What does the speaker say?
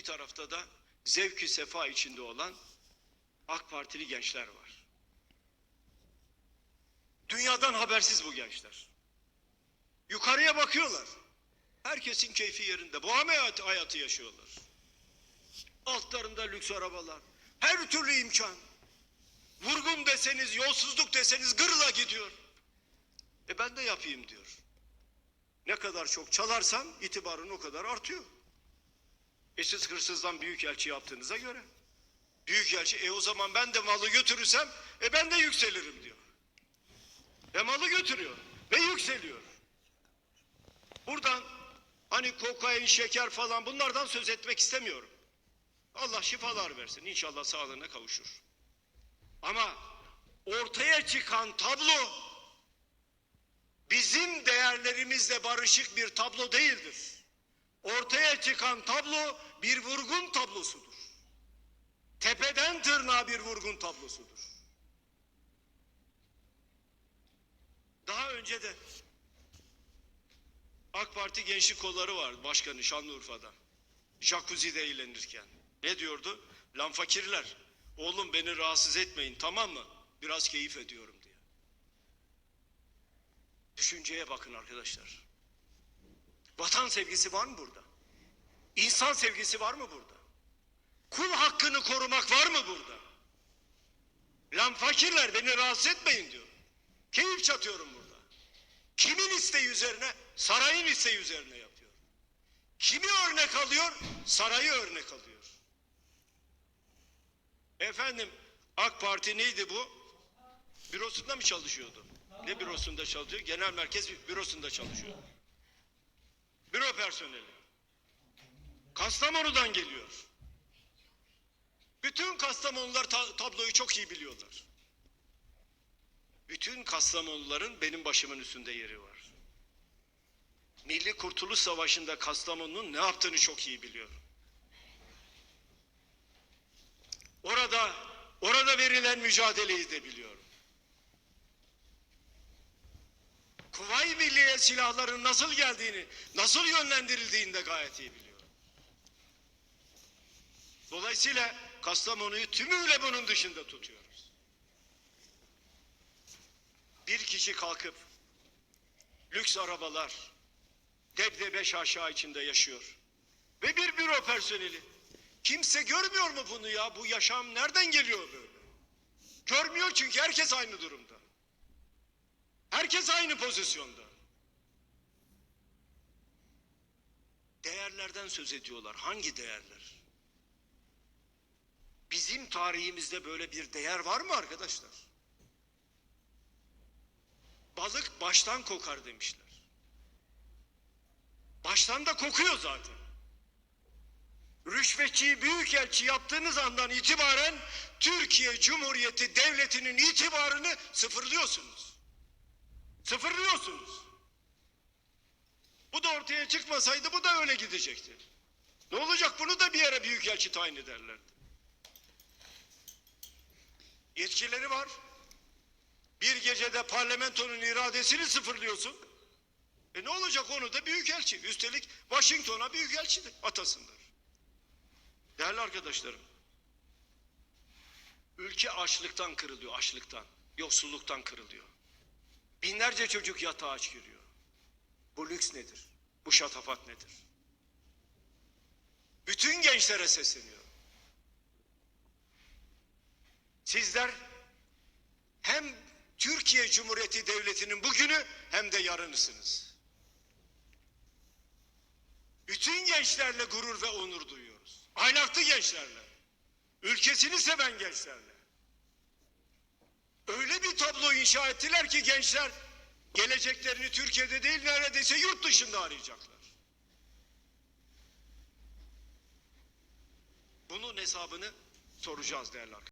bir tarafta da zevkü sefa içinde olan AK Partili gençler var. Dünyadan habersiz bu gençler. Yukarıya bakıyorlar. Herkesin keyfi yerinde. Bu hayatı, hayatı yaşıyorlar. Altlarında lüks arabalar. Her türlü imkan. Vurgun deseniz, yolsuzluk deseniz gırla gidiyor. E ben de yapayım diyor. Ne kadar çok çalarsan itibarın o kadar artıyor. E siz hırsızdan büyükelçi yaptığınıza göre. Büyükelçi e o zaman ben de malı götürürsem e ben de yükselirim diyor. Ve malı götürüyor ve yükseliyor. Buradan hani kokain, şeker falan bunlardan söz etmek istemiyorum. Allah şifalar versin. İnşallah sağlığına kavuşur. Ama ortaya çıkan tablo bizim değerlerimizle barışık bir tablo değildir. Ortaya çıkan tablo bir vurgun tablosudur. Tepeden tırnağa bir vurgun tablosudur. Daha önce de AK Parti gençlik kolları vardı başkanı Şanlıurfa'da. Jacuzzi'de eğlenirken. Ne diyordu? Lan fakirler, oğlum beni rahatsız etmeyin tamam mı? Biraz keyif ediyorum diye. Düşünceye bakın arkadaşlar. Vatan sevgisi var mı burada? İnsan sevgisi var mı burada? Kul hakkını korumak var mı burada? Lan fakirler beni rahatsız etmeyin diyor. Keyif çatıyorum burada. Kimin isteği üzerine? Sarayın isteği üzerine yapıyor. Kimi örnek alıyor? Sarayı örnek alıyor. Efendim AK Parti neydi bu? Bürosunda mı çalışıyordu? Ne bürosunda çalışıyor? Genel merkez bürosunda çalışıyor. Büro personeli. Kastamonu'dan geliyor. Bütün Kastamonular ta- tabloyu çok iyi biliyorlar. Bütün Kastamonuların benim başımın üstünde yeri var. Milli Kurtuluş Savaşı'nda Kastamonu'nun ne yaptığını çok iyi biliyorum. Orada orada verilen mücadeleyi de biliyorum. Kuvayi Milliye silahların nasıl geldiğini, nasıl yönlendirildiğini de gayet iyi biliyorum. Dolayısıyla Kastamonu'yu tümüyle bunun dışında tutuyoruz. Bir kişi kalkıp lüks arabalar, debdebe şaşa içinde yaşıyor. Ve bir büro personeli. Kimse görmüyor mu bunu ya? Bu yaşam nereden geliyor böyle? Görmüyor çünkü herkes aynı durumda. Herkes aynı pozisyonda. Değerlerden söz ediyorlar. Hangi değerler? Bizim tarihimizde böyle bir değer var mı arkadaşlar? Balık baştan kokar demişler. Baştan da kokuyor zaten. Rüşvetçiyi büyükelçi yaptığınız andan itibaren Türkiye Cumhuriyeti Devleti'nin itibarını sıfırlıyorsunuz. Sıfırlıyorsunuz. Bu da ortaya çıkmasaydı bu da öyle gidecekti. Ne olacak bunu da bir yere büyükelçi tayin ederlerdi. Yetkileri var. Bir gecede parlamentonun iradesini sıfırlıyorsun. E ne olacak onu da büyükelçi. Üstelik Washington'a büyükelçidir atasındır. Değerli arkadaşlarım. Ülke açlıktan kırılıyor, açlıktan. Yoksulluktan kırılıyor. Binlerce çocuk yatağa aç giriyor. Bu lüks nedir? Bu şatafat nedir? Bütün gençlere sesleniyorum. Sizler hem Türkiye Cumhuriyeti Devleti'nin bugünü hem de yarınısınız. Bütün gençlerle gurur ve onur duyuyoruz. Ahlaklı gençlerle. Ülkesini seven gençlerle. Öyle bir tablo inşa ettiler ki gençler geleceklerini Türkiye'de değil neredeyse yurt dışında arayacaklar. Bunun hesabını soracağız değerli arkadaşlar.